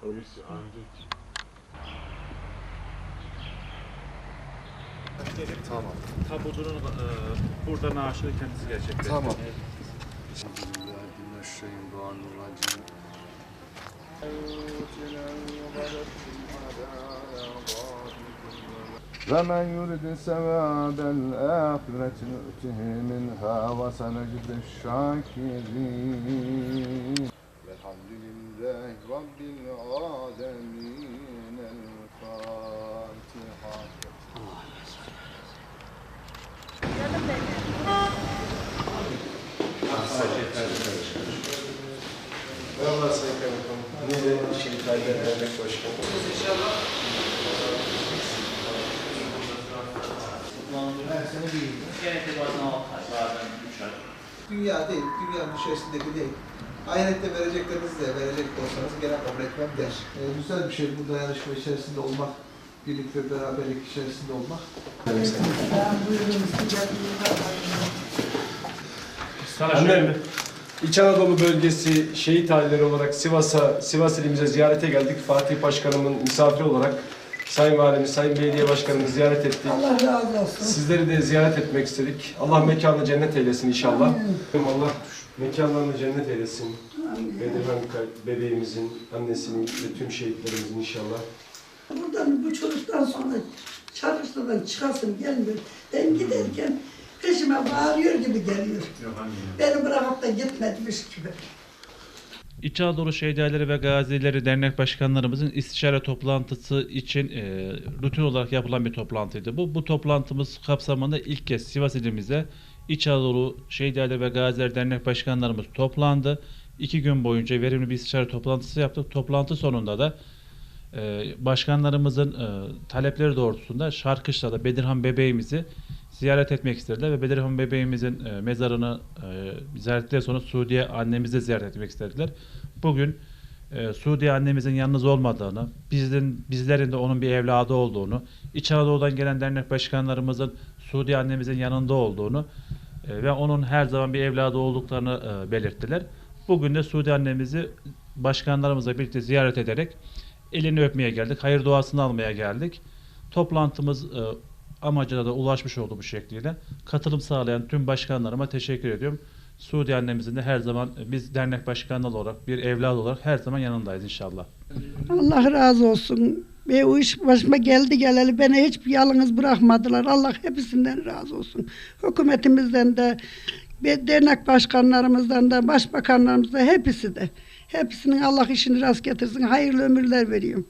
polis ancak Tamam. Tabutunu e, burada naaşını kendisi gerçekleştirdi. Tamam. Bismillahirrahmanirrahim. ومن يرد ثواب الآخرة نؤته منها وسنجد الشاكرين Merhaba Sayın Kaymakam. Niğde Şehit Aydın Dernek Başkanı. Genelde bazen 6 ay, bazen 3 ay. Dünya değil, dünyanın içerisindeki değil. Ahirette vereceklerinizi de verecek olsanız gene kabul etmem der. Ee, güzel bir şey bu dayanışma içerisinde olmak, birlik ve beraberlik içerisinde olmak. Annem, İç Anadolu bölgesi şehit aileleri olarak Sivas'a, Sivas ilimize ziyarete geldik. Fatih Başkanımın misafiri olarak Sayın Valimiz, Sayın Belediye Başkanımız ziyaret ettik. Allah razı olsun. Sizleri de ziyaret etmek istedik. Allah mekanını cennet eylesin inşallah. Allah mekanlarını cennet eylesin. Bedirhan bebeğimizin, annesinin ve tüm şehitlerimizin inşallah. Buradan bu çocuktan sonra çalıştıdan çıkasın gelmiyor. Ben giderken peşime bağırıyor gibi geliyor. Beni bırakıp da gitmemiş gibi. İç Anadolu Şehitleri ve Gazileri Dernek Başkanlarımızın istişare toplantısı için e, rutin olarak yapılan bir toplantıydı. Bu bu toplantımız kapsamında ilk kez Sivas ilimizde İç Anadolu Şehitleri ve Gazileri Dernek Başkanlarımız toplandı. İki gün boyunca verimli bir istişare toplantısı yaptık. Toplantı sonunda da e, başkanlarımızın e, talepleri doğrultusunda Şarkışla'da Bedirhan bebeğimizi ziyaret etmek istediler ve Bedirhan bebeğimizin e, mezarını e, ziyaretten sonra Suudiye annemizi de ziyaret etmek istediler. Bugün e, Suudiye annemizin yalnız olmadığını, bizlerin, bizlerin de onun bir evladı olduğunu, İç Anadolu'dan gelen dernek başkanlarımızın Suudiye annemizin yanında olduğunu e, ve onun her zaman bir evladı olduklarını e, belirttiler. Bugün de Suudi annemizi başkanlarımızla birlikte ziyaret ederek elini öpmeye geldik. Hayır duasını almaya geldik. Toplantımız e, amacına da ulaşmış oldu bu şekliyle. Katılım sağlayan tüm başkanlarıma teşekkür ediyorum. Suudi annemizin de her zaman biz dernek başkanı olarak, bir evlat olarak her zaman yanındayız inşallah. Allah razı olsun. Ve o iş başıma geldi geleli beni hiç yalnız bırakmadılar. Allah hepsinden razı olsun. Hükümetimizden de, ve dernek başkanlarımızdan da, başbakanlarımızdan da hepsi de. Hepsinin Allah işini rast getirsin. Hayırlı ömürler veriyorum.